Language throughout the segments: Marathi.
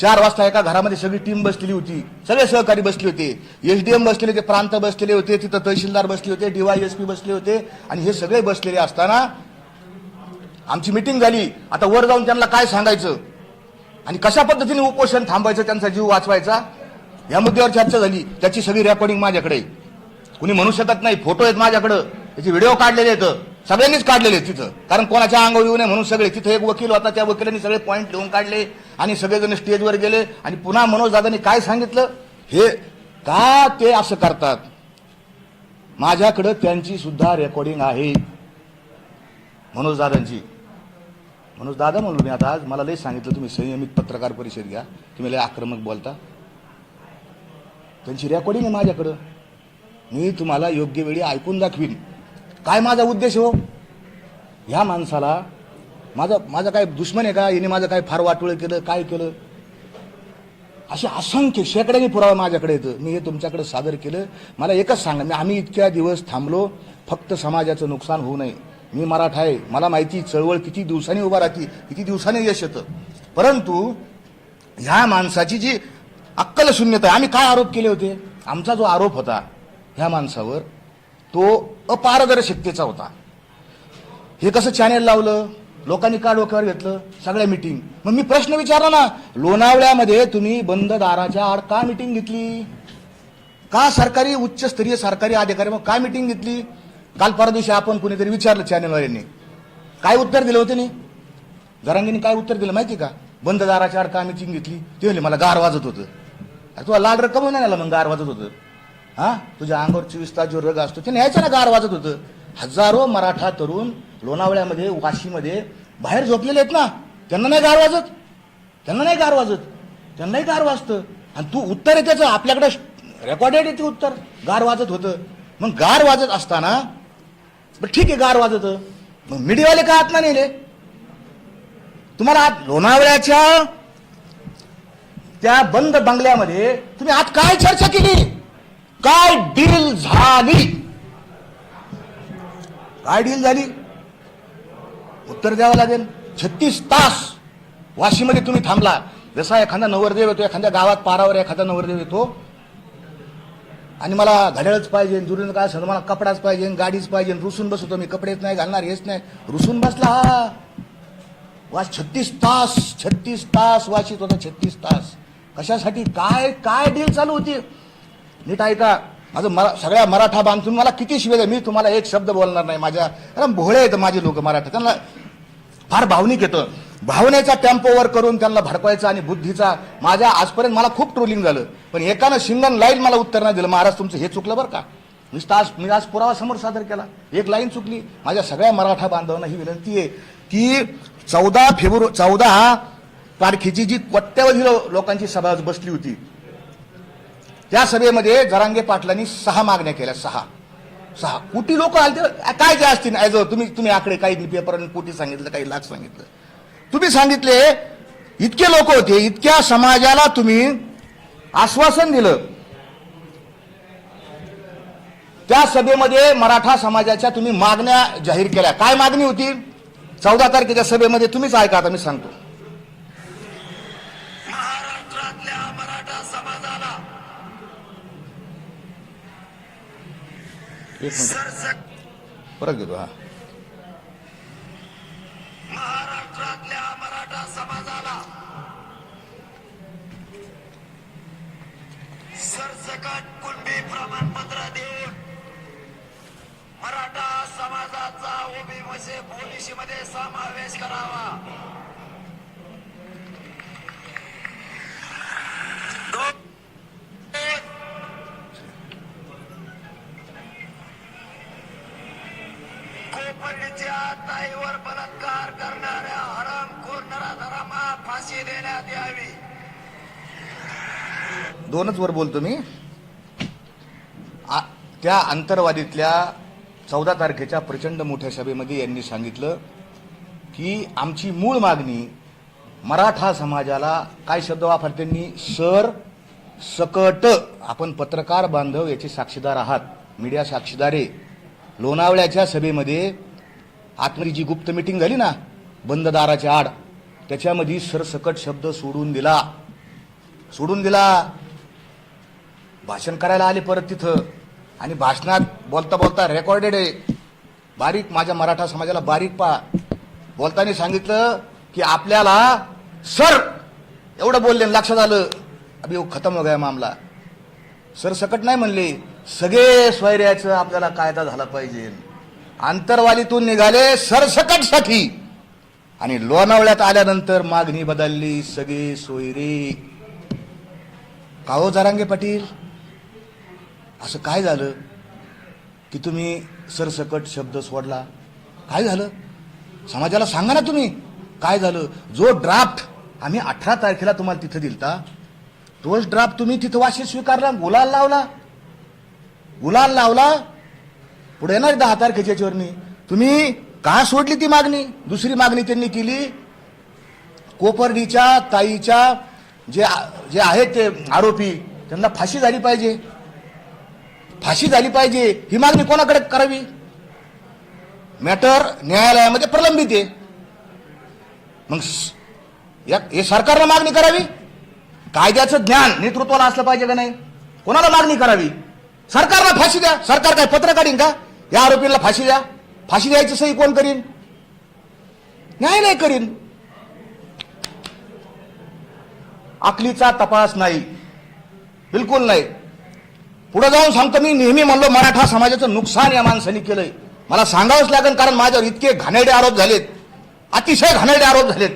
चार वाजता एका घरामध्ये सगळी टीम बसलेली होती. सगळे सहकारी बसले होते. एसडीएम बसलेले होते प्रांत बसलेले होते तिथं तहसीलदार बसले होते डीवायएसपी बसले होते. आणि हे सगळे बसलेले असताना आमची मिटिंग झाली. आता वर जाऊन त्यांना काय सांगायचं? आणि कशा पद्धतीने उपोषण थांबायचं त्यांचा जीव वाचवायचा? या मुद्द्यावर चर्चा झाली. त्याची सगळी रेकॉर्डिंग माझ्याकडे कुणी म्हणू शकत नाही. फोटो आहेत माझ्याकडं. त्याचे व्हिडिओ काढलेले आहेत. सगळ्यांनीच काढलेले तिथं. कारण कोणाच्या अंगावर येऊ नये म्हणून सगळे. तिथं एक वकील होता त्या वकिलांनी सगळे पॉईंट लिहून काढले आणि सगळेजण स्टेजवर गेले. आणि पुन्हा मनोज दादांनी काय सांगितलं? हे का ते असं करतात? माझ्याकडं त्यांची सुद्धा रेकॉर्डिंग आहे. मनोज दादांची. मनोज दादा म्हणलो मी आता आज मला लई सांगितलं तुम्ही संयमित पत्रकार परिषद घ्या. तुम्ही लय आक्रमक बोलता. त्यांची रेकॉर्डिंग आहे माझ्याकडं. मी तुम्हाला योग्य वेळी ऐकून दाखवीन. काय माझा उद्देश हो? ह्या माणसाला माझा माझा काय दुश्मन आहे का? याने माझं काय फार वाटोळं केलं काय केलं? असे असंख्य शेकड्याने पुरावा माझ्याकडे येतं. मी हे तुमच्याकडे सादर केलं. मला एकच सांगा मी आम्ही इतक्या दिवस थांबलो फक्त समाजाचं नुकसान होऊ नये. मी मराठा आहे. मला माहिती चळवळ किती दिवसांनी उभा राहते किती दिवसांनी यश येतं. परंतु ह्या माणसाची जी अक्कल शून्यता आम्ही काय आरोप केले होते? आमचा जो आरोप होता ह्या माणसावर तो अपारदर्शकतेचा होता. हे कसं चॅनेल लावलं? लोकांनी का डोक्यावर घेतलं? सगळ्या मिटिंग मग मी प्रश्न विचारला ना लोणावळ्यामध्ये तुम्ही बंद दाराच्या आड का मिटिंग घेतली? का सरकारी उच्चस्तरीय सरकारी अधिकारी मग काय मिटिंग घेतली? काल परवा दिवशी आपण कुणीतरी विचारलं चॅनेलवाल्यांनी काय उत्तर दिलं होतं नाही जरांगीने काय उत्तर दिलं माहिती का? बंद दाराच्या आड का मिटिंग घेतली? ते म्हणले मला गार वाजत होतं. अरे तुला लाल रक्कम नाही आला मग गार वाजत होतं. हा? तुझ्या अंगावर चोवीस तास जो रग असतो ते न्यायचं ना गार वाजत होतं. हजारो मराठा तरुण लोणावळ्यामध्ये वाशीमध्ये बाहेर झोपलेले आहेत ना. त्यांना नाही गार वाजत. त्यांना नाही गार वाजत. त्यांनाही गार वाजतं. आणि तू उत्तर आहे त्याचं. आपल्याकडे रेकॉर्डेड आहे ते उत्तर. गार वाजत होतं. मग गार वाजत असताना बरं ठीक आहे गार वाजत मग मीडियावाले का आत नेले? तुम्हाला आत लोणावळ्याच्या त्या बंद बंगल्यामध्ये तुम्ही आत काय चर्चा केली? काय डील झाली? काय डील झाली? उत्तर द्यावं लागेल. छत्तीस तास वाशीमध्ये तुम्ही थांबला. जसा एखादा नवरदेव येतो एखाद्या गावात पारावर एखादा नवरदेव येतो. आणि मला घड्याळच पाहिजे दुरून काय असं मला कपडाच पाहिजे गाडीच पाहिजे रुसून बसतो मी कपडेच नाही घालणार हेच नाही. रुसून बसला. हा वास छत्तीस तास छत्तीस तास वाशीत होता छत्तीस तास. कशासाठी? काय काय डील चालू होती? नीट ऐका. माझं मरा सगळ्या मराठा बांधून मला किती शिवे मी तुम्हाला एक शब्द बोलणार नाही. माझ्या कारण भोळे आहेत माझे लोक मराठा. त्यांना फार भावनिक येतं. भावनेचा टेम्पोवर करून त्यांना भडकवायचा आणि बुद्धीचा माझ्या आजपर्यंत मला खूप ट्रोलिंग झालं. पण एकानं शिंगण लाईन मला उत्तर नाही दिलं. महाराज तुमचं हे चुकलं बरं का? मी आज मी आज पुरावा समोर सादर केला. एक लाईन चुकली. माझ्या सगळ्या मराठा बांधवांना ही विनंती आहे की चौदा फेब्रुवारी चौदा तारखेची जी कोट्यावधी लोकांची सभा बसली होती त्या सभेमध्ये जरांगे पाटलांनी सहा मागण्या केल्या सहा. सहा. कोटी लोक आले काय जे असतील अ तुम्ही तुम्ही आकडे काही पेपर कोटी सांगितलं काही लाख सांगितलं. तुम्ही सांगितले इतके लोक होते इतक्या समाजाला तुम्ही आश्वासन दिलं. त्या सभेमध्ये मराठा समाजाच्या तुम्ही मागण्या जाहीर केल्या. काय मागणी होती? चौदा तारखेच्या सभेमध्ये तुम्हीच ऐका आता मी सांगतो. एक मिनिट. परत घेतो हा. महाराष्ट्रातल्या मराठा समाजाला सरसकट कुणबी प्रमाणपत्र देऊन मराठा समाजाचा ओबीसी पॉलिसीमध्ये समावेश करावा. ताईवर बलात्कार करणाऱ्या हरामखोर नराधरांना फाशी देण्यात यावी. दोनच वर बोलतो मी. आ- त्या अंतरवादीतल्या चौदा तारखेच्या प्रचंड मोठ्या सभेमध्ये यांनी सांगितलं की आमची मूळ मागणी मराठा समाजाला काय शब्द वापरते त्यांनी? सर सकट. आपण पत्रकार बांधव याचे साक्षीदार आहात. मीडिया साक्षीदारे लोणावळ्याच्या सभेमध्ये आतमध्ये जी गुप्त मिटिंग झाली ना बंद दाराच्या आड त्याच्यामध्ये सरसकट शब्द सोडून दिला. सोडून दिला. भाषण करायला आले परत तिथं. आणि भाषणात बोलता बोलता रेकॉर्डेड आहे. बारीक माझ्या मराठा समाजाला बारीक पा. बोलताना सांगितलं की आपल्याला सर! एवढं बोलले लक्षात आलं. अभि हो, खतम हो गया मामला. सर सकट नाही म्हणले. सगळे स्वैर्याचं आपल्याला कायदा झाला पाहिजे. आंतरवालीतून निघाले सरसकटसाठी. आणि लोणावळ्यात आल्यानंतर मागणी बदलली सगळे सोयरे. काहो जारांगे पाटील? असं काय झालं? की तुम्ही सरसकट शब्द सोडला? काय झालं? समाजाला सांगा ना तुम्ही. काय झालं? जो ड्राफ्ट आम्ही अठरा तारखेला तुम्हाला तिथं दिलता तोच ड्राफ्ट तुम्ही तिथं वाशी स्वीकारला गुलाल लावला. गुलाल लावला पुढे येणार दहा तारखेच्या याच्यावरनी. तुम्ही का सोडली ती मागणी? दुसरी मागणी त्यांनी केली. कोपर्डीच्या ताईच्या जे जे आहेत ते आरोपी त्यांना फाशी झाली पाहिजे. फाशी झाली पाहिजे. ही मागणी कोणाकडे करावी? मॅटर न्यायालयामध्ये प्रलंबित आहे. मग या हे सरकारला मागणी करावी? कायद्याचं ज्ञान नेतृत्वाला असलं पाहिजे का नाही? कोणाला मागणी करावी? सरकारला फाशी द्या. सरकार काय पत्र काढीन का? या आरोपीला फाशी द्या. फाशी द्यायचं सही कोण करीन? न्यायालय करीन. अकलीचा तपास नाही. बिलकुल नाही. पुढे जाऊन सांगतो मी नेहमी म्हणलो मराठा समाजाचं नुकसान या माणसाने केलंय. मला सांगावंच लागेल कारण माझ्यावर इतके घाणेरडे आरोप झालेत. अतिशय घाणेरडे आरोप झालेत.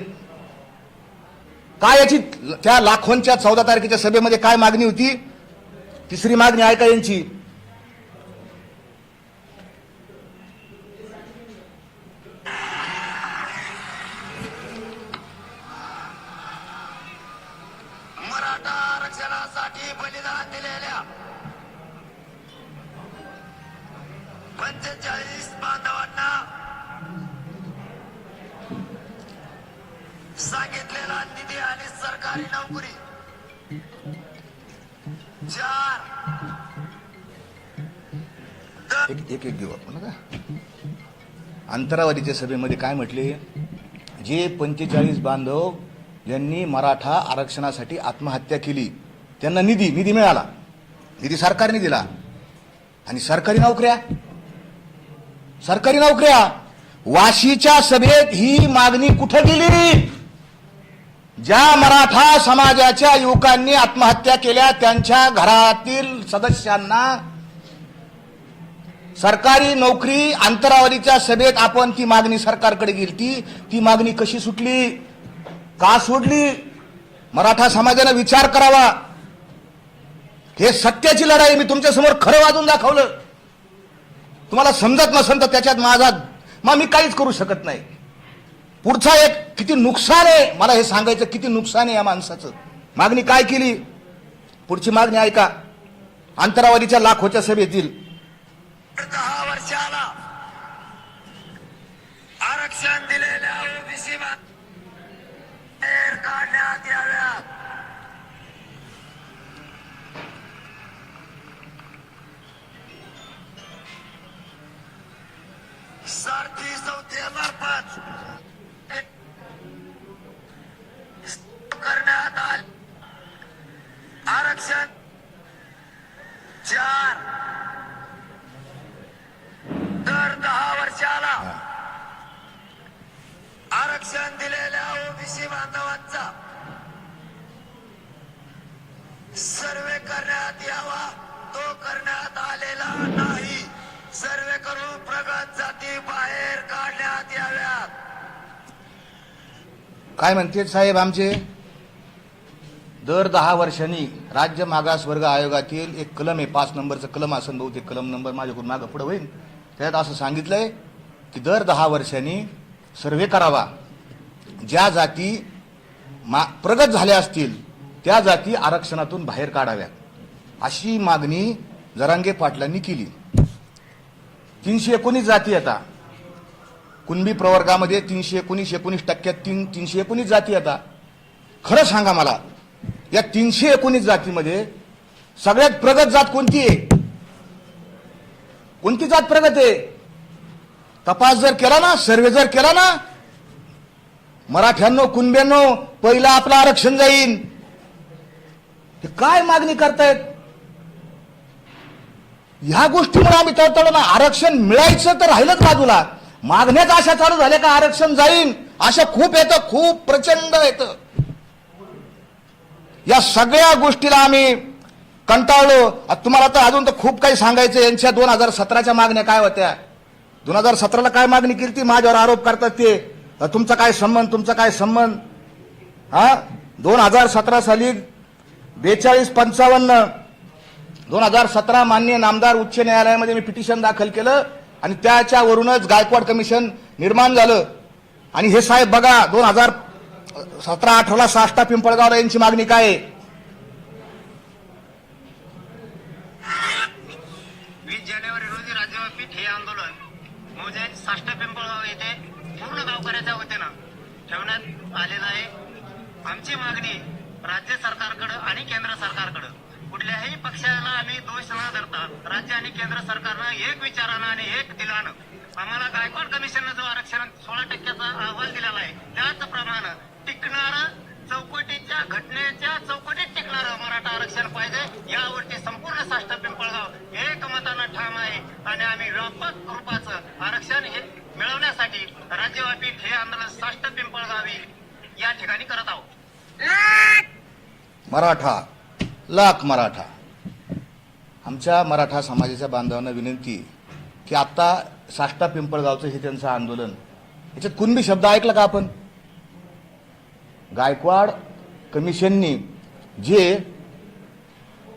काय याची त्या लाखोंच्या चौदा तारखेच्या सभेमध्ये काय मागणी होती? तिसरी मागणी ऐका यांची. एक एक घेऊ आपण का? अंतरावधीच्या सभेमध्ये काय म्हटले? जे पंचेचाळीस बांधव यांनी मराठा आरक्षणासाठी आत्महत्या केली त्यांना निधी निधी मिळाला. निधी सरकारने दिला. आणि सरकारी नोकऱ्या? सरकारी नोकऱ्या! वाशीच्या सभेत ही मागणी कुठं गेली? ज्या मराठा समाजाच्या युवकांनी आत्महत्या केल्या त्यांच्या घरातील सदस्यांना सरकारी नोकरी अंतरावरीच्या सभेत आपण ती मागणी सरकारकडे गेली ती मागणी कशी सुटली? का सोडली? मराठा समाजानं विचार करावा. हे सत्याची लढाई मी तुमच्यासमोर खरं वाजून दाखवलं. तुम्हाला समजत नसेल तर त्याच्यात माझा मग मी काहीच करू शकत नाही. पुढचा एक किती नुकसान आहे? मला हे सांगायचं किती नुकसान आहे या माणसाचं. मागणी काय केली? पुढची मागणी ऐका. अंतरावरीच्या लाखोच्या सभेतील वर्षाला आरक्षण दिलेल्या ओबीसी काढण्यात याव्यात सारथी हज़ार करण्यात आले आरक्षण चार दहा वर्षाला आरक्षण दिलेल्या ओबीसी बांधवांचा सर्वे करण्यात यावा तो करण्यात आलेला नाही. सर्वे करून प्रगत जाती बाहेर काढण्यात याव्यात. काय म्हणते साहेब आमचे? दर दहा वर्षांनी राज्य मागास वर्ग आयोगातील एक कलम आहे पाच नंबरचं कलम असेल बहुतेक कलम नंबर माझ्याकडून मागं पुढं होईल त्यात असं सांगितलंय की दर दहा वर्षांनी सर्वे करावा. ज्या जाती मा प्रगत झाल्या असतील त्या जाती आरक्षणातून बाहेर काढाव्यात. अशी मागणी जरांगे पाटलांनी केली. तीनशे एकोणीस जाती आता. कुणबी प्रवर्गामध्ये तीनशे एकोणीस एकोणीस टक्क्यात तीन तीनशे एकोणीस जाती आता. खरं सांगा मला या तीनशे एकोणीस जातीमध्ये सगळ्यात प्रगत जात कोणती आहे? कोणती जात प्रगत आहे? तपास जर केला ना सर्वे जर केला ना मराठ्यांनो कुणब्यांनो पहिलं आपलं आरक्षण जाईन. ते काय मागणी करतायत? ह्या गोष्टीमुळे आम्ही तळतळ ना. आरक्षण मिळायचं तर राहिलंच बाजूला. मागण्याच अशा चालू झाल्या का आरक्षण जाईन? अशा खूप येतं खूप प्रचंड येतं. या सगळ्या गोष्टीला आम्ही कंटाळलो. तुम्हाला तर अजून तर खूप काही सांगायचं यांच्या दोन हजार सतराच्या मागण्या काय होत्या? दोन हजार सतराला काय मागणी केली ती? माझ्यावर आरोप करतात ते. तुमचा काय संबंध? तुमचा काय संबंध? हा दोन हजार सतरा साली बेचाळीस पंचावन्न दोन हजार सतरा मान्य नामदार उच्च न्यायालयामध्ये मी पिटिशन दाखल केलं आणि त्याच्यावरूनच गायकवाड कमिशन निर्माण झालं. आणि हे साहेब बघा दोन हजार सतरा अठराला साष्टा पिंपळगावला यांची मागणी काय आहे वीस जानेवारी रोजी राज्यव्यापी हे आंदोलन मौजे साष्ट पिंपळगाव येथे पूर्ण गावकऱ्याच्या वतीनं ठेवण्यात आलेलं आहे. आमची मागणी राज्य सरकारकडं आणि केंद्र सरकारकडं. कुठल्याही पक्षाला आम्ही दोष न धरता राज्य आणि केंद्र सरकारनं एक विचारानं आणि एक दिलानं आम्हाला गायकवाड कमिशननं जो आरक्षण सोळा टक्क्याचा अहवाल दिलेला आहे त्याचप्रमाणे टिकणारं चौकटीच्या घटनेच्या चौकटीत टिकणारं मराठा आरक्षण पाहिजे. यावरती संपूर्ण साष्ट पिंपळगाव एकमतानं ठाम आहे. आणि आम्ही व्यापक रूपाचं आरक्षण हे मिळवण्यासाठी राज्यव्यापी हे आंदोलन साष्ट पिंपळगावी या ठिकाणी करत आहोत. मराठा लाख मराठा. आमच्या मराठा समाजाच्या बांधवांना विनंती की आता साष्टा पिंपळगावचं हे त्यांचं आंदोलन याच्यात कुणबी शब्द ऐकला का आपण? गायकवाड कमिशननी जे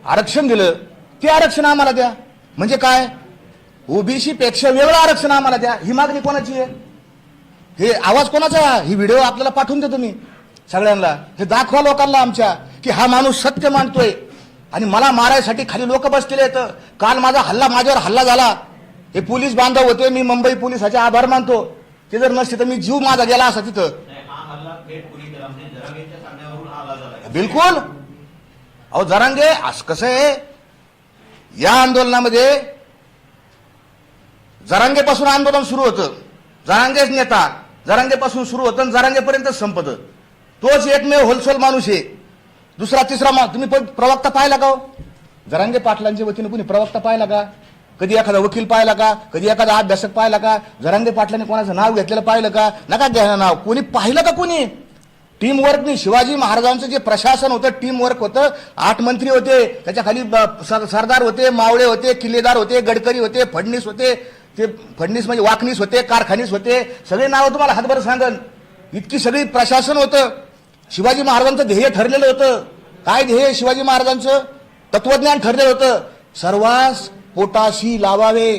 आरक्षण दिलं ते आरक्षण आम्हाला द्या. म्हणजे काय? ओबीसी पेक्षा वेगळं आरक्षण आम्हाला द्या. ही मागणी कोणाची आहे? हे आवाज कोणाचा आहे? ही व्हिडिओ आपल्याला पाठवून देतो मी सगळ्यांना. हे दाखवा लोकांना आमच्या की हा माणूस सत्य मानतोय. आणि मला मारायसाठी खाली लोक बसलेले आहेत. काल माझा हल्ला माझ्यावर हल्ला झाला. हे पोलीस बांधव होते मी मुंबई पोलिसाचे आभार मानतो. ते जर नसते तर मी जीव माझा गेला असा तिथं हा हल्ला थेट कोणी केला म्हणजे जरांगेच्या सांगण्यावरून हा हल्ला झाला बिलकुल. अहो जरांगे असं कसं आहे? या आंदोलनामध्ये जरांगेपासून आंदोलन सुरू होतं. जरांगेच नेता जरांगेपासून सुरू होतं आणि जरांगेपर्यंत संपत. तोच एकमेव होलसेल माणूस आहे. दुसरा तिसरा मा तुम्ही प्रवक्ता पाहिला का हो? जरांगे पाटलांच्या वतीने कुणी प्रवक्ता पाहिला का? कधी एखादा वकील पाहिला का? कधी एखादा अभ्यासक पाहिला का? जरांगे पाटलांनी कोणाचं नाव घेतलेलं पाहिलं का? नका घ्यायला नाव. कोणी पाहिलं का कोणी? टीमवर्कने शिवाजी महाराजांचं जे प्रशासन होतं टीमवर्क होतं आठ मंत्री होते त्याच्याखाली ब- सरदार होते मावळे होते किल्लेदार होते गडकरी होते फडणीस होते ते फडणीस म्हणजे वाकणीस होते कारखानीस होते सगळे नावं तुम्हाला हातभर सांगन. इतकी सगळी प्रशासन होतं. शिवाजी महाराजांचं ध्येय ठरलेलं होतं. काय ध्येय शिवाजी महाराजांचं? तत्वज्ञान ठरलेलं होतं. सर्वांस पोटाशी लावावे.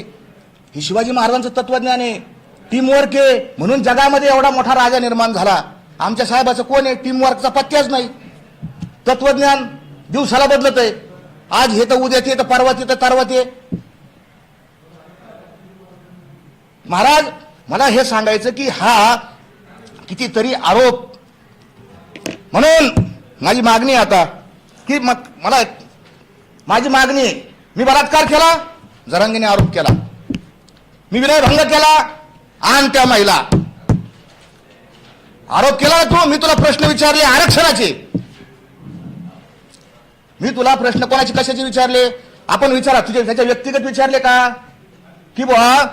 हे शिवाजी महाराजांचं तत्वज्ञान आहे. टीमवर्क आहे. म्हणून जगामध्ये एवढा मोठा राजा निर्माण झाला. आमच्या साहेबाचं कोण आहे? टीमवर्कचा पत्त्याच नाही. तत्वज्ञान दिवसाला बदलत आहे. आज हे तर उद्या ते तर परवा ते तर तरवा ते. महाराज मला हे सांगायचं की हा कितीतरी आरोप. म्हणून माझी मागणी आता की मग मला माझी मागणी आहे मी बलात्कार केला जरांगीने आरोप केला. मी विनयभंग केला आण त्या महिला आरोप केला ना तू मी तुला प्रश्न विचारले आरक्षणाचे. मी तुला प्रश्न कोणाचे कशाचे विचारले? आपण विचारा तुझे त्याच्या व्यक्तिगत विचारले का? की बुवा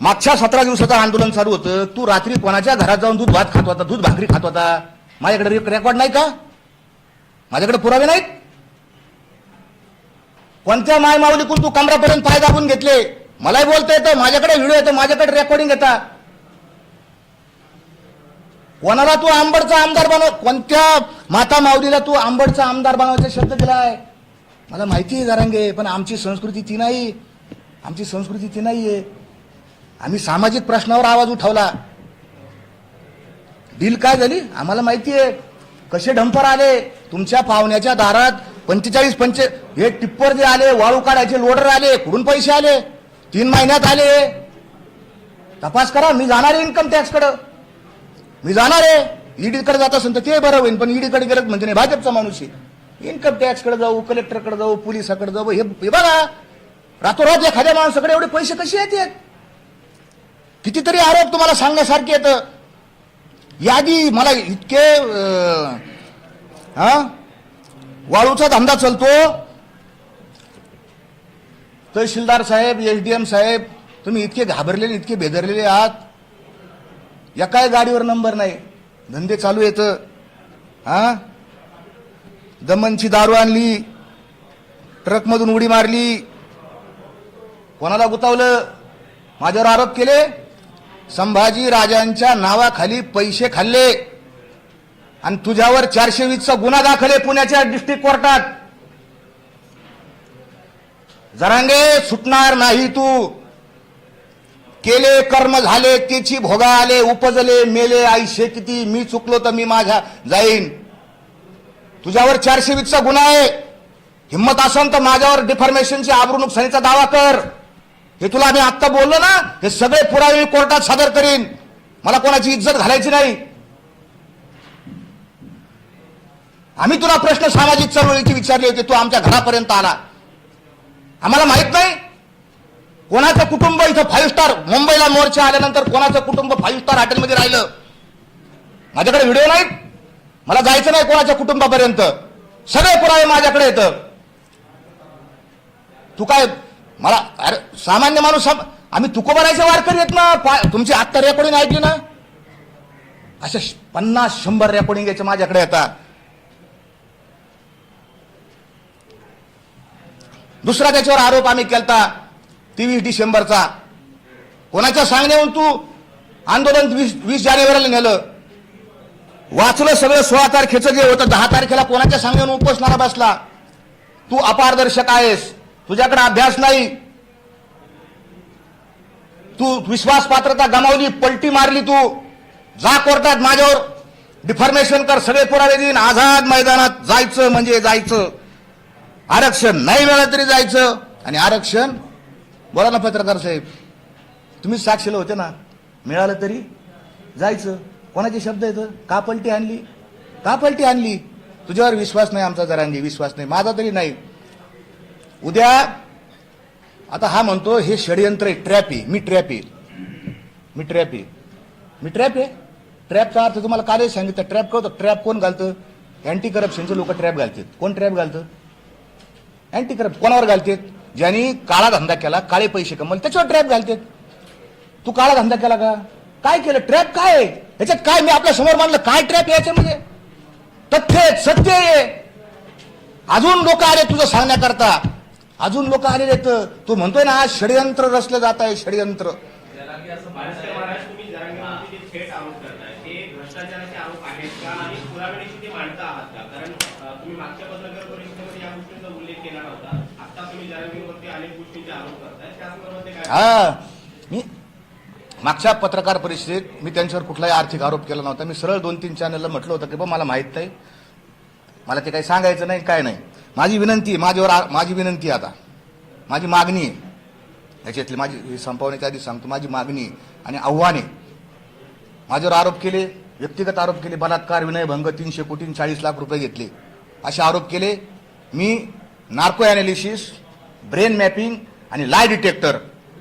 मागच्या सतरा दिवसाचं आंदोलन चालू होतं. तू रात्री कोणाच्या घरात जाऊन दूध भात खात होता दूध भाकरी खात होता? माझ्याकडे रेकॉर्ड नाही का? माझ्याकडे पुरावे नाहीत? कोणत्या माय माऊलीकून तू कमरापर्यंत पाय दाबून घेतले? मलाही बोलता येतं माझ्याकडे व्हिडिओ येतो माझ्याकडे रेकॉर्डिंग येतात कोणाला तू आंबडचा आमदार बनव कोणत्या माता माऊलीला तू आंबडचा आमदार बनवायचा शब्द दिलाय? मला माहिती आहे जारांगे पण आमची संस्कृती ती नाही. आमची संस्कृती ती नाहीये. आम्ही सामाजिक प्रश्नावर आवाज उठवला. डील काय झाली? आम्हाला माहिती आहे कसे डंपर आले? तुमच्या पाहुण्याच्या दारात पंचेचाळीस पंचे हे टिप्पर जे आले वाळू काढायचे लोडर आले कुठून पैसे आले? तीन महिन्यात आले. तपास करा मी जाणार आहे इन्कम टॅक्सकडं मी जाणार आहे. ईडीकडे जात असेल तर ते बरं होईल पण ईडीकडे गेलं म्हणजे नाही भाजपचा माणूस आहे. इन्कम टॅक्सकडे जाऊ कलेक्टरकडे जाऊ पोलिसाकडे जाऊ हे बघा. रातोरात एखाद्या माणसाकडे एवढे पैसे कसे येतात कितीतरी आरोप तुम्हाला सांगण्यासारखे येतं यादी मला इतके हा? वाळूचा धंदा चालतो. तहसीलदार साहेब एसडीएम साहेब तुम्ही इतके घाबरलेले इतके बेदरलेले आहात. या काय गाडीवर नंबर नाही? धंदे चालू येत हा? दमनची दारू आणली ट्रकमधून उडी मारली. कोणाला गुतावलं? माझ्यावर आरोप केले? संभाजी राजांच्या नावाखाली पैसे खाल्ले. आणि तुझ्यावर चारशे वीसचा गुन्हा दाखल आहे पुण्याच्या डिस्ट्रिक्ट कोर्टात. जरांगे सुटणार नाही तू. केले कर्म झाले तेची भोगा आले उपजले मेले आईशे किती मी चुकलो तर मी माझ्या जाईन. तुझ्यावर चारशे वीसचा गुन्हा आहे. हिंमत असेल तर माझ्यावर डिफॉर्मेशनची आबरू नुकसानीचा दावा कर. हे तुला मी आत्ता बोललो ना हे सगळे पुरावे मी कोर्टात सादर करीन. मला कोणाची इज्जत घालायची नाही. आम्ही तुला प्रश्न सामाजिक चळवळीचे विचारले होते तू आमच्या घरापर्यंत आला. आम्हाला माहीत नाही कोणाचं कुटुंब इथं फाईव्ह स्टार मुंबईला मोर्चा आल्यानंतर कोणाचं कुटुंब फाईव्ह स्टार हॉटेलमध्ये राहिलं? माझ्याकडे व्हिडिओ नाही मला जायचं नाही कोणाच्या कुटुंबापर्यंत. सगळे पुरावे माझ्याकडे येतं. तू काय मला अरे सामान्य माणूस सम- आम्ही तुकोबारायचे वारकरी येत ना? तुमची आत्ता रेकॉर्डिंग ऐकली ना? अशा पन्नास शंभर रेकॉर्डिंग याचे माझ्याकडे येतात दुसरा त्याच्यावर आरोप आम्ही केलता. तेवीस डिसेंबरचा. कोणाच्या सांगण्यावरून तू आंदोलन वीस वीस जानेवारीला नेलं? वाचलं सगळं सोळा तारखेचं जे होतं दहा तारखेला कोणाच्या सांगण्यावरून उपोषणाला बसला? तू अपारदर्शक आहेस. तुझ्याकडे अभ्यास नाही. तू विश्वास पात्रता गमावली पलटी मारली तू. जा कोर्टात माझ्यावर. डिफॉर्मेशन कर सगळे पुरावे देईन. आझाद मैदानात जायचं म्हणजे जायचं. आरक्षण नाही मिळालं तरी जायचं. आणि आरक्षण बोला ना पत्रकार साहेब. तुम्ही साक्षीला होते ना? मिळालं तरी? जायचं. कोणाचे शब्द येतं का पलटी आणली? का पलटी आणली? तुझ्यावर विश्वास नाही आमचा जरांगी विश्वास नाही. माझा तरी नाही. उद्या आता हा म्हणतो हे षडयंत्र आहे ट्रॅप आहे. मी ट्रॅप आहे. मी ट्रॅप आहे. मी ट्रॅप आहे? ट्रॅपचा अर्थ तुम्हाला काय सांगितलं? ट्रॅप करतो ट्रॅप कोण घालतं? अँटी करप्शनचे लोक ट्रॅप घालतात. कोण ट्रॅप घालतं? अँटी करप्शन कोणावर घालतात? ज्यांनी काळा धंदा केला काळे पैसे कमवले त्याच्यावर ट्रॅप घालतात. तू काळा धंदा केला का? काय केलं? ट्रॅप काय आहे? याच्यात काय मी आपल्यासमोर मानलं काय ट्रॅप याच्यामध्ये म्हणजे? तथ्य आहे, सत्य आहे. अजून लोक आले तुझं सांगण्याकरता. अजून लोक आलेले तू म्हणतोय ना आज षडयंत्र रचलं जात आहे षडयंत्र महाराष्ट्र महाराज तुम्ही जरांगेवरती जे थेट आरोप करताय ते भ्रष्टाचाराचे आरोप आहेत का आणि पुराव्यानिशी ते मांडता आहात का कारण अ, तुम्ही मागच्या पत्रकार परिषदेमध्ये या गोष्टींचा उल्लेख केला नव्हता आता तुम्ही जरांगेवरती अनेक गोष्टींचे आरोप करताय त्या संदर्भात ते काय हा. मी मागच्या पत्रकार परिषदेत मी त्यांच्यावर कुठलाही आर्थिक आरोप केला नव्हता. मी सरळ दोन तीन चॅनलला म्हटलं होतं की बा मला माहीत नाही. मला ते काही सांगायचं नाही काय नाही. माझी विनंती आहे माझ्यावर माझी विनंती आता. माझी मागणी आहे. याच्यातली माझी संपवण्याच्या आधी सांगतो. माझी मागणी आहे आणि आव्हाने माझ्यावर आरोप केले व्यक्तिगत आरोप केले बलात्कार विनयभंग तीनशे कोटी चाळीस लाख रुपये घेतले. असे आरोप केले. मी नार्को ॲनालिसिस ब्रेन मॅपिंग आणि लाय डिटेक्टर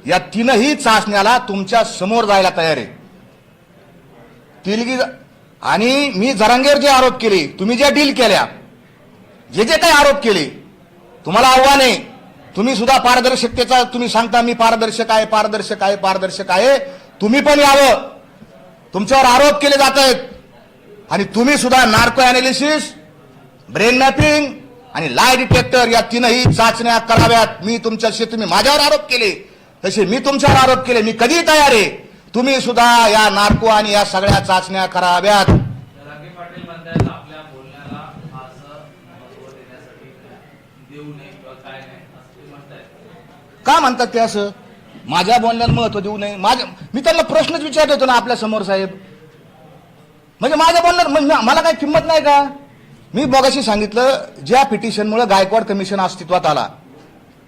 या तीनही चाचण्याला तुमच्यासमोर जायला तयार आहे. तिलगी आणि मी जरांगेवर जे आरोप केले तुम्ही ज्या डील केल्या जे जे काही आरोप केले तुम्हाला आव्हान आहे. तुम्ही सुद्धा पारदर्शकतेचा तुम्ही सांगता मी पारदर्शक आहे पारदर्शक आहे पारदर्शक आहे. तुम्ही पण यावं. तुमच्यावर आरोप केले जात आहेत. आणि तुम्ही सुद्धा नार्को अॅनालिसिस ब्रेन मॅपिंग आणि लाय डिटेक्टर या तीनही चाचण्या कराव्यात. मी तुमच्याशी तुम्ही माझ्यावर आरोप केले. तसे मी तुमच्यावर आरोप केले. मी कधी तयार आहे. तुम्ही सुद्धा या नार्को आणि या सगळ्या चाचण्या कराव्यात. का म्हणतात ते असं? माझ्या बोलण्याला महत्त्व देऊ नये. माझ्या मी त्यांना प्रश्नच विचारत होतो ना आपल्यासमोर साहेब. म्हणजे माझ्या बोलण्यात मला काही किंमत नाही का? मी बघाशी सांगितलं ज्या पिटिशनमुळे गायकवाड कमिशन अस्तित्वात आला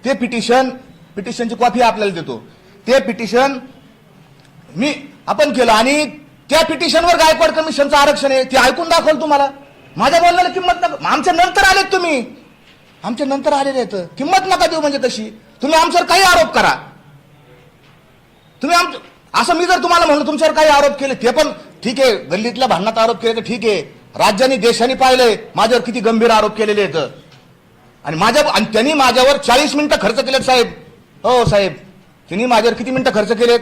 ते पिटिशन पिटिशनची कॉपी आपल्याला देतो. ते पिटिशन मी आपण केलं आणि त्या पिटिशनवर गायकवाड कमिशनचं आरक्षण आहे ते ऐकून दाखवलं तुम्हाला. माझ्या बोलण्याला किंमत नका आमच्या नंतर आलेत तुम्ही. आमच्या नंतर आलेले आहेत. किंमत नका देऊ म्हणजे तशी. तुम्ही आमच्यावर काही आरोप करा. तुम्ही आम असं मी जर तुम्हाला म्हणलं तुमच्यावर काही आरोप केले ते पण ठीक आहे. गल्लीतल्या भांडणात आरोप केले तर ठीक आहे. राज्याने देशाने पाहिलंय माझ्यावर किती गंभीर आरोप केलेले आहेत. आणि माझ्या आणि त्यांनी माझ्यावर चाळीस मिनिटं खर्च केलेत साहेब. हो साहेब. त्यांनी माझ्यावर किती मिनिटं खर्च केलेत?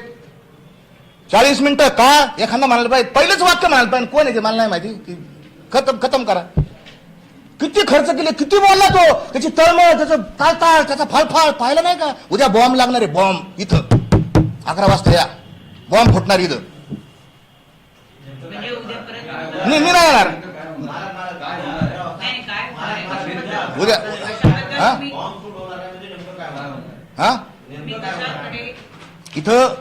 चाळीस मिनिटं का? एखादा म्हणायला पाहिजे. पहिलंच वाक्य म्हणायला पाहिजे. कोण आहे ते? मला नाही माहिती. की खतम खतम करा. किती खर्च केले? किती बोलला तो? त्याची तळमळ त्याचं काय त्याचा फळफाळ पाहिलं नाही का? उद्या बॉम्ब लागणार आहे बॉम्ब. इथं. अकरा वाजता या. बॉम्ब फुटणार इथं. म्हणजे मी मी नाही येणार. उद्या हा? हा? इथं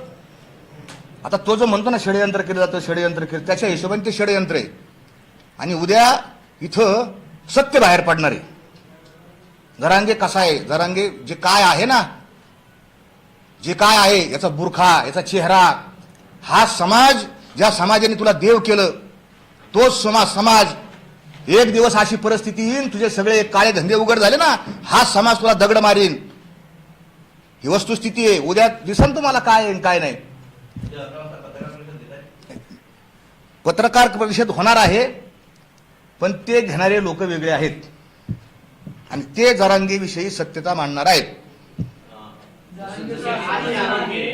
आता तो जो म्हणतो ना षडयंत्र केलं जातं षडयंत्र केलं त्याच्या हिशोबाने ते षडयंत्र आहे. आणि उद्या इथं सत्य बाहेर पडणार आहे. जरांगे कसा आहे? जरांगे जे काय आहे ना जे काय आहे याचा बुरखा याचा चेहरा हा समाज ज्या समाजाने तुला देव केलं तोच समाज समाज एक दिवस अशी परिस्थिती येईल तुझे सगळे काळे धंदे उघड झाले ना हा समाज तुला दगड मारीन. ही वस्तुस्थिती आहे. उद्या दिसन तुम्हाला काय आहे काय नाही. पत्रकार परिषद होणार आहे पण ते घेणारे लोक वेगळे आहेत. आणि ते जरांगीविषयी सत्यता मांडणार आहेत.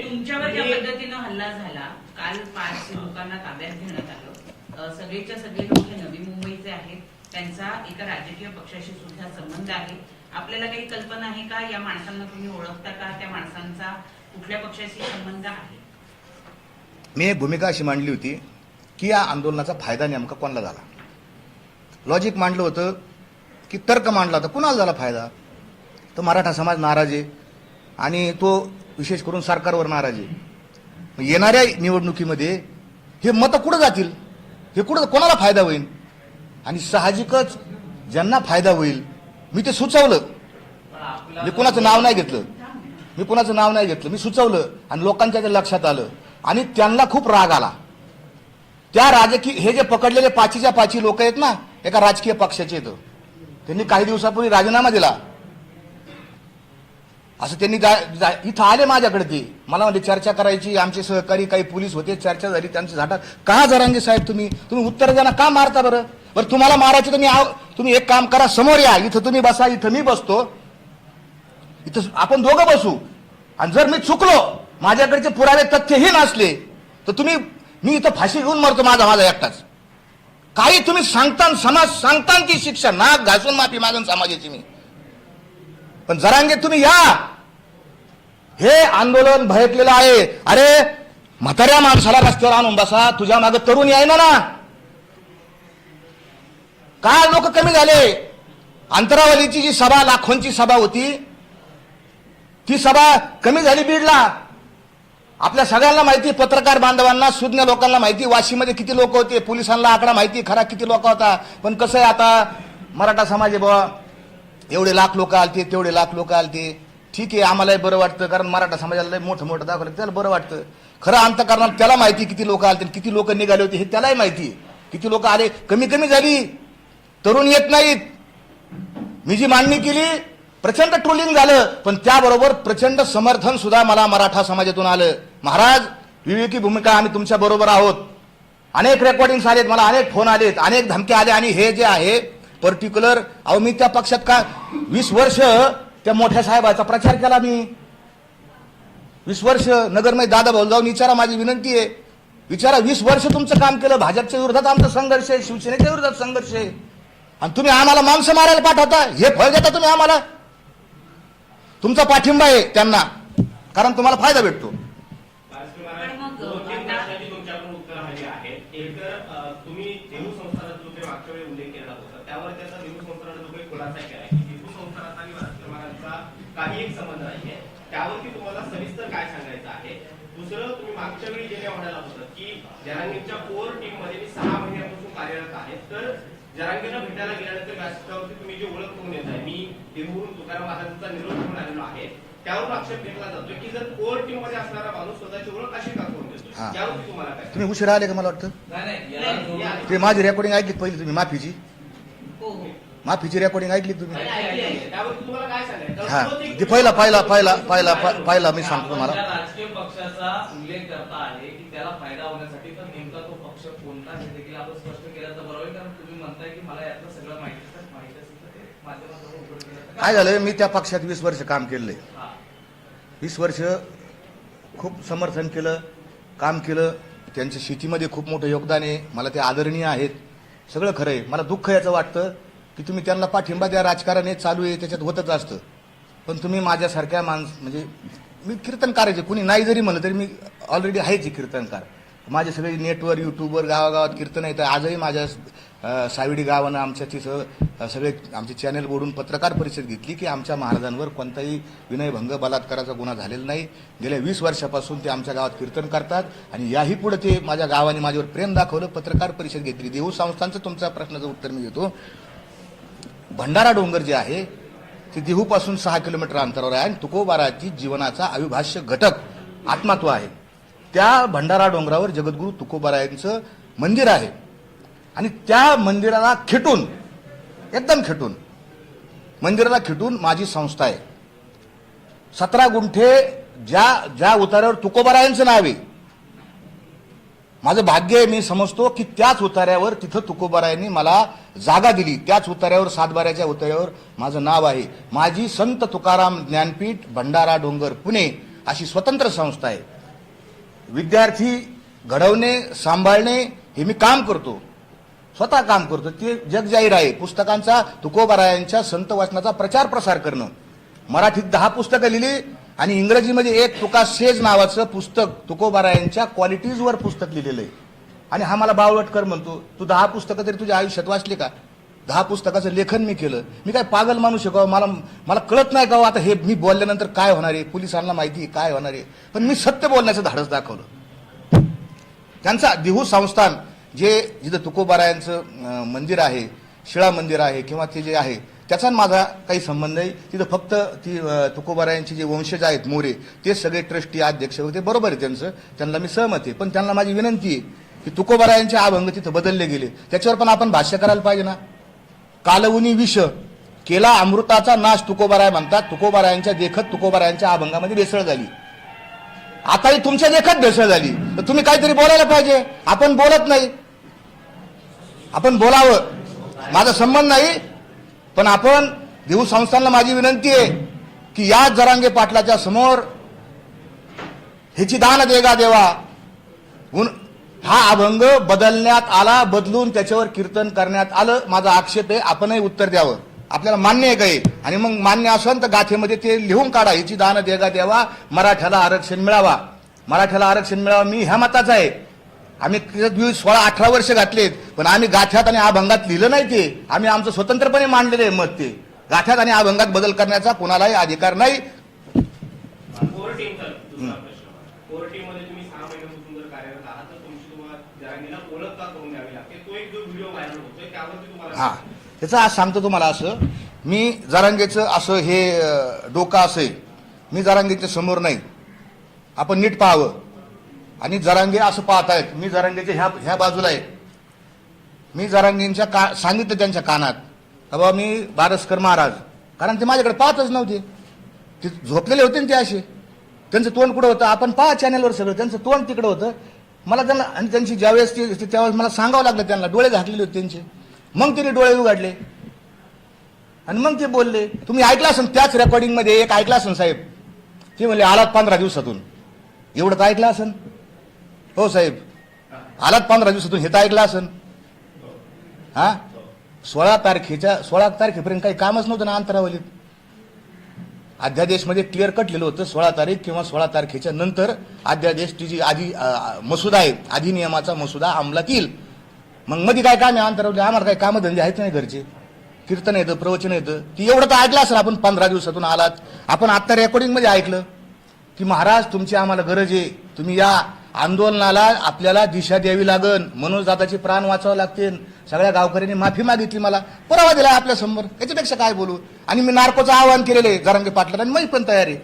तुमच्यावर ज्या पद्धतीनं हल्ला झाला काल पाच लोकांना ताब्यात घेण्यात आलं. सगळेच्या सगळे लोक हे नवी मुंबईचे आहेत. त्यांचा एका राजकीय पक्षाशी सुद्धा संबंध आहे. आपल्याला काही कल्पना आहे का? या माणसांना तुम्ही ओळखता का? त्या माणसांचा कुठल्या पक्षाशी संबंध आहे? मी एक भूमिका अशी मांडली होती की या आंदोलनाचा फायदा नेमका कोणाला झाला? लॉजिक मांडलं होतं की तर्क मांडला होता. कुणाला झाला फायदा? तर मराठा समाज नाराज आहे आणि तो विशेष करून सरकारवर नाराज आहे. मग येणाऱ्या निवडणुकीमध्ये हे मतं कुठं जातील? हे कुठं कोणाला फायदा होईल? आणि साहजिकच ज्यांना फायदा होईल मी ते सुचवलं. मी कुणाचं नाव नाही घेतलं. मी कुणाचं नाव नाही घेतलं. मी सुचवलं आणि लोकांच्या ते लक्षात आलं. आणि त्यांना खूप राग आला. त्या राजकीय हे जे पकडलेले पाचीच्या पाची लोक आहेत ना एका राजकीय पक्षाचे आहेत त्यांनी काही दिवसापूर्वी राजीनामा दिला. असं त्यांनी इथं आले माझ्याकडे ते. मला म्हणजे चर्चा करायची आमचे सहकारी काही पोलीस होते चर्चा झाली त्यांची झाटात का जरांगे साहेब तुम्ही? तुम्ही उत्तर ना का मारता बरं? बरं तुम्हाला मारायचं तुम्ही तुम्ही एक काम करा समोर या. इथं तुम्ही बसा इथं मी बसतो. इथं आपण दोघं बसू. आणि जर मी चुकलो माझ्याकडचे पुरावे तथ्यही नसले तर तुम्ही मी इथं फाशी घेऊन मरतो माझा माझा एकटाच. काही तुम्ही सांगता समाज सांगता की शिक्षा नाक घासून माफी मागून समाजाची मी. पण जरांगे तुम्ही या. हे आंदोलन भयकलेलं आहे. अरे म्हाताऱ्या माणसाला रस्त्यावर आणून बसा. तुझ्या मागे तरुण याय ना. का लोक कमी झाले. अंतरावलीची जी सभा लाखोंची सभा होती ती सभा कमी झाली बीडला. आपल्या सगळ्यांना माहिती पत्रकार बांधवांना सुज्ञ लोकांना माहिती वाशीमध्ये किती लोक होते पोलिसांना आकडा माहिती खरा किती लोक होता. पण कसं आहे आता मराठा समाज आहे बुवा. एवढे लाख लोक आलते तेवढे लाख लोक आलते. ठीक आहे आम्हालाही बरं वाटतं कारण मराठा समाजाला मोठं मोठं दाखवलं त्याला बरं वाटतं. खरं अंतकरणात त्याला माहिती किती लोक आलते किती लोक निघाले होते हे त्यालाही माहिती किती लोक आले कमी कमी झाली. तरुण येत नाहीत. मी जी मांडणी केली प्रचंड ट्रोलिंग झालं पण त्याबरोबर प्रचंड समर्थन सुद्धा मला मराठा समाजातून आलं. महाराज विवेकी भूमिका आम्ही तुमच्या बरोबर आहोत. अनेक रेकॉर्डिंग आलेत मला अनेक फोन आलेत अनेक धमके आले आणि हे जे आहे पर्टिक्युलर अहो मी त्या पक्षात का वीस वर्ष त्या मोठ्या साहेबाचा प्रचार केला मी. वीस वर्ष नगरमय दादा भाऊ जाऊन विचारा माझी विनंती आहे. विचारा वीस वर्ष तुमचं काम केलं भाजपच्या विरोधात आमचा संघर्ष आहे शिवसेनेच्या विरोधात संघर्ष आहे. आणि तुम्ही आम्हाला माणसं मारायला पाठवता हे फळ देता तुम्ही आम्हाला? तुमचा पाठिंबा आहे त्यांना कारण तुम्हाला फायदा भेटतो. काही एक संबंध नाहीये त्यावरती तुम्हाला सविस्तर काय सांगायचं आहे दुसरं तुम्ही मागच्या वेळी म्हणाला होतं की कोर टीममध्ये मी सहा महिन्यापासून कार्यरत आहे तर जरांगीला भेटायला गेल्यानंतर व्यासपीठावरती तुम्ही जे ओळख करून येत आहे मी देहूवरून तुकाराम महाराजांचा निरोप घेऊन आलेलो आहे. त्यावरून आक्षेप घेतला जातो की जर कोर टीममध्ये असणारा माणूस स्वतःची ओळख अशी का करून देतो हा. यावरती तुम्हाला काय? तुम्ही उशिरा आले का मला वाटतं? ते माझी रेकॉर्डिंग ऐकली पहिली तुम्ही माफीची. हो हो. माफीची रेकॉर्डिंग ऐकली तुम्ही. आणि ऐकली आहे. त्यावरती तुम्हाला काय सांगायचं? हा. तो पहिला पहिला पहिला पहिला पहिला मी सांगतो तुम्हाला ज्या राजकीय पक्षाचा उल्लेख करता आहे की त्याला फायदा होण्यासाठी तर नेमका तो पक्ष कोणता हे देखील आपण स्पष्ट केलं तर बरोबर आहे. कारण तुम्ही म्हणताय की मला यातलं सगळं माहिती असेल माहिती असेल तर ते माध्यमातून उपयोग केला तर काय झालं? मी त्या पक्षात वीस वर्ष काम केलंय. आहे वीस वर्ष खूप समर्थन केलं काम केलं. त्यांचं शेतीमध्ये खूप मोठं योगदान आहे. मला ते आदरणीय आहेत. सगळं खरं आहे. मला दुःख याचं वाटतं की तुम्ही त्यांना पाठिंबा द्या. राजकारण हे चालू आहे. त्याच्यात होतच असतं. पण तुम्ही माझ्यासारख्या माणस म्हणजे मी कीर्तनकारायचे कुणी नाही जरी म्हणलं तरी मी ऑलरेडी आहेच आहे कीर्तनकार. माझे सगळे नेटवर युट्यूबवर गावागावात कीर्तन येतं. आजही माझ्या साविडी गावानं आमच्या तिथं सगळे आमचे चॅनेल बोलून पत्रकार परिषद घेतली की आमच्या महाराजांवर कोणताही विनयभंग बलात्काराचा गुन्हा झालेला नाही. गेल्या वीस वर्षापासून ते आमच्या गावात कीर्तन करतात आणि याही पुढे ते माझ्या गावाने माझ्यावर प्रेम दाखवलं पत्रकार परिषद घेतली. देऊ संस्थांचं तुमच्या प्रश्नाचं उत्तर मी देतो. भंडारा डोंगर जे आहे ते देहूपासून सहा किलोमीटर अंतरावर आहे आणि तुकोबाराची जीवनाचा अविभाष्य घटक आत्मात्व आहे. त्या भंडारा डोंगरावर जगद्गुरू तुकोबारायांचं मंदिर आहे. आणि त्या मंदिराला खेटून एकदम खेटून मंदिराला खेटून माझी संस्था आहे. सतरा गुंठे ज्या ज्या उतार्यावर तुकोबारायांचं नाव आहे. माझं भाग्य आहे मी समजतो की त्याच उतार्यावर तिथं तुकोबारायांनी मला जागा दिली. त्याच उतार्यावर सातबाऱ्याच्या उतार्यावर माझं नाव आहे. माझी संत तुकाराम ज्ञानपीठ भंडारा डोंगर पुणे अशी स्वतंत्र संस्था आहे. विद्यार्थी घडवणे सांभाळणे हे मी काम करतो. स्वतः काम करतो. ते जगजाहीर आहे. पुस्तकांचा तुकोबारायांच्या संत वाचनाचा प्रचार प्रसार करणं. मराठीत दहा पुस्तकं लिहिली आणि इंग्रजीमध्ये एक तुका सेज नावाचं पुस्तक तुकोबारायांच्या क्वालिटीजवर पुस्तक लिहिलेलं आहे. आणि हा मला बावळटकर म्हणतो तू दहा पुस्तकं तरी तुझ्या आयुष्यात वाचली का? दहा पुस्तकाचं लेखन मी केलं. मी काय पागल माणूस आहे का? मला मला कळत नाही का हो आता हे मी बोलल्यानंतर काय होणार आहे? पोलिसांना माहिती आहे काय होणार आहे? पण मी सत्य बोलण्याचं धाडस दाखवलं. त्यांचा देहू संस्थान जे जिथं तुकोबारायांचं मंदिर आहे शिळा मंदिर आहे किंवा ते जे आहे त्याचा माझा काही संबंध नाही तिथं फक्त ती तुकोबारायांचे जे वंशज आहेत मोरे ते सगळे ट्रस्टी अध्यक्ष होते. बरोबर आहे त्यांचं. त्यांना मी सहमत आहे. पण त्यांना माझी विनंती आहे की तुकोबारायांचे अभंग तिथं बदलले गेले. त्याच्यावर पण आपण भाष्य करायला पाहिजे ना. कालवुनी विष केला अमृताचा नाश तुकोबाराय म्हणतात. तुकोबारायांच्या देखत तुकोबारायांच्या अभंगामध्ये भेसळ झाली. आताही तुमच्या देखत भेसळ झाली. तर तुम्ही काहीतरी बोलायला पाहिजे. आपण बोलत नाही. आपण बोलावं. माझा संबंध नाही पण आपण देऊ संस्थांना माझी विनंती आहे की या जरांगे पाटलाच्या समोर ह्याची दान देगा देवा. उन- हा अभंग बदलण्यात आला बदलून त्याच्यावर कीर्तन करण्यात आलं. माझा आक्षेप आहे आपणही उत्तर द्यावं. आपल्याला मान्य आहे काही आणि मग मान्य असेल तर गाथेमध्ये ते लिहून काढा हिची दान देगा देवा. मराठ्याला आरक्षण मिळावा. मराठ्याला आरक्षण मिळावा मी ह्या मताचा आहे. आम्ही वीस सोळा अठरा वर्ष घातलेत पण आम्ही गाथ्यात आणि अभंगात लिहिलं नाही ते. आम्ही आमचं स्वतंत्रपणे मांडलेलं आहे मत ते. गाथ्यात आणि अभंगात बदल करण्याचा कोणालाही अधिकार नाही. हा. त्याचं आज सांगतो तुम्हाला असं. मी जरांगेचं असं हे डोकं असं मी जरांगेच्या समोर नाही. आपण नीट पाहावं. आणि जरांगे असं पाहतायत. मी जरांगेच्या ह्या ह्या बाजूला आहे. मी जरांगेंच्या का सांगितलं त्यांच्या कानात. बाबा मी बारसकर महाराज. कारण ते माझ्याकडे पाहतच नव्हते. ते झोपलेले होते ना ते असे. त्यांचं तोंड कुठं होतं? आपण पहा चॅनलवर सगळं. त्यांचं तोंड तिकडं होतं. मला त्यांना आणि त्यांची ज्यावेळेस ते त्यावेळेस मला सांगावं लागलं त्यांना. डोळे झाकलेले होते त्यांचे. मग तिने डोळे उघडले. आणि मग ते बोलले तुम्ही ऐकलं असेल त्याच रेकॉर्डिंगमध्ये एक ऐकलं असेल साहेब? ते म्हणले आलात पंधरा दिवसातून. एवढं तर ऐकलं असेल. हो साहेब. आलात पंधरा दिवसातून हे तर ऐकलं असेल हा? सोळा तारखेच्या सोळा तारखेपर्यंत काही कामच नव्हतं ना अंतरावलीत. अध्यादेशमध्ये क्लिअर कट लिहिलं होतं सोळा तारीख किंवा सोळा तारखेच्या नंतर अध्यादेशची जी आधी मसुदा आहे. अधिनियमाचा मसुदा अंमलात येईल. मग मध्ये काय काम आहे अंतरावली आम्हाला काही कामं धंदे आहेत नाही घरचे. कीर्तन येतं प्रवचन येतं. ती एवढं तर ऐकलं असेल आपण पंधरा दिवसातून आलात. आपण आत्ता रेकॉर्डिंगमध्ये ऐकलं की महाराज तुमची आम्हाला गरज आहे. तुम्ही या. आंदोलनाला आपल्याला दिशा द्यावी लागन. मनोज दादाचे प्राण वाचावं लागतील. सगळ्या गावकऱ्यांनी माफी मागितली मला. पुरावा दिला आपल्यासमोर. याच्यापेक्षा काय बोलू? आणि मी नार्कोचं आवाहन केलेलं आहे जरांगे पाटला आणि मी पण तयार आहे.